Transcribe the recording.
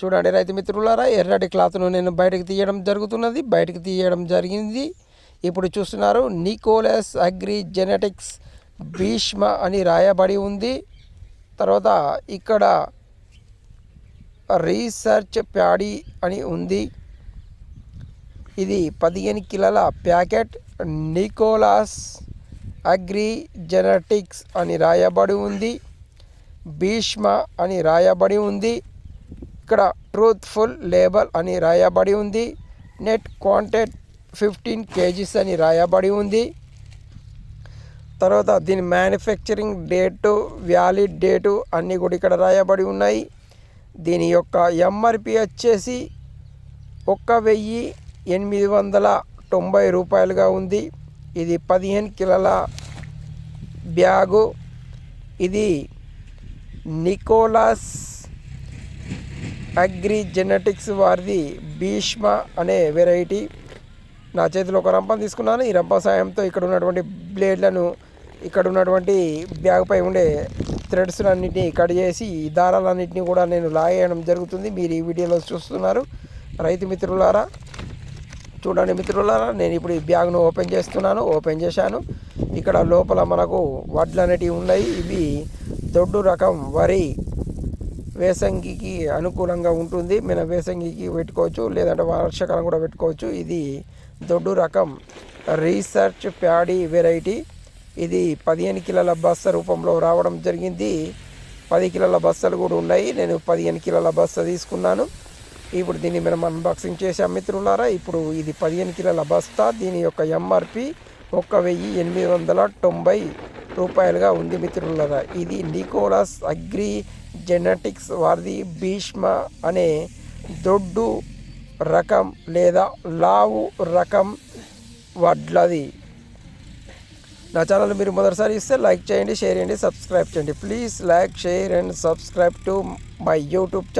చూడండి రైతు మిత్రులారా ఎర్రటి క్లాత్ను నేను బయటకు తీయడం జరుగుతున్నది బయటకు తీయడం జరిగింది. ఇప్పుడు చూస్తున్నారు నికోలస్ అగ్రి జెనెటిక్స్ భీష్మ అని రాయబడి ఉంది. తర్వాత ఇక్కడ రీసెర్చ్ ప్యాడీ అని ఉంది. ఇది పదిహేను కిలోల ప్యాకెట్ నికోలాస్ అగ్రి జెనెటిక్స్ అని రాయబడి ఉంది. భీష్మ అని రాయబడి ఉంది. ఇక్కడ ట్రూత్ఫుల్ లేబల్ అని రాయబడి ఉంది. నెట్ క్వాంటెట్ ఫిఫ్టీన్ కేజీస్ అని రాయబడి ఉంది. తర్వాత దీని మ్యానుఫ్యాక్చరింగ్ డేటు వ్యాలిడ్ డేటు అన్నీ కూడా ఇక్కడ రాయబడి ఉన్నాయి. దీని యొక్క ఎంఆర్పి వచ్చేసి ఒక్క వెయ్యి ఎనిమిది వందల తొంభై రూపాయలుగా ఉంది. ఇది పదిహేను కిలోల బ్యాగు. ఇది నికోలాస్ అగ్రి జెనెటిక్స్ వారిది భీష్మ అనే వెరైటీ. నా చేతిలో ఒక రంపం తీసుకున్నాను. ఈ రంపం సాయంతో ఇక్కడ ఉన్నటువంటి బ్లేడ్లను ఇక్కడ ఉన్నటువంటి బ్యాగ్పై ఉండే థ్రెడ్స్ అన్నింటినీ కట్ చేసి ఈ దారాలన్నింటినీ కూడా నేను లాగేయడం జరుగుతుంది. మీరు ఈ వీడియోలో చూస్తున్నారు. రైతు మిత్రులారా చూడండి మిత్రులారా నేను ఇప్పుడు ఈ బ్యాగ్ను ఓపెన్ చేస్తున్నాను ఓపెన్ చేశాను. ఇక్కడ లోపల మనకు వడ్లు అనేటివి ఉన్నాయి. ఇవి దొడ్డు రకం వరి వేసంగికి అనుకూలంగా ఉంటుంది. మన వేసంగికి పెట్టుకోవచ్చు. లేదంటే వర్షాకాలం కూడా పెట్టుకోవచ్చు. ఇది దొడ్డు రకం రీసెర్చ్ ప్యాడీ వెరైటీ. ఇది పదిహేను కిలోల బస్త రూపంలో రావడం జరిగింది. పది కిలోల బస్తలు కూడా ఉన్నాయి. నేను పదిహేను కిలోల బస్తా తీసుకున్నాను. ఇప్పుడు దీన్ని మనం అన్బాక్సింగ్ చేసాం మిత్రులారా. ఇప్పుడు ఇది పదిహేను కిలోల బస్తా. దీని యొక్క ఎంఆర్పి ఒక్క వెయ్యి ఎనిమిది వందల తొంభై రూపాయలుగా ఉంది మిత్రులారా. ఇది నికోలస్ అగ్రి జెనెటిక్స్ వారిది భీష్మ అనే దొడ్డు రకం లేదా లావు రకం వడ్లది. నా ఛానల్ మీరు మొదటిసారి ఇస్తే లైక్ చేయండి షేర్ చేయండి సబ్స్క్రైబ్ చేయండి. Please like share and subscribe to my YouTube channel.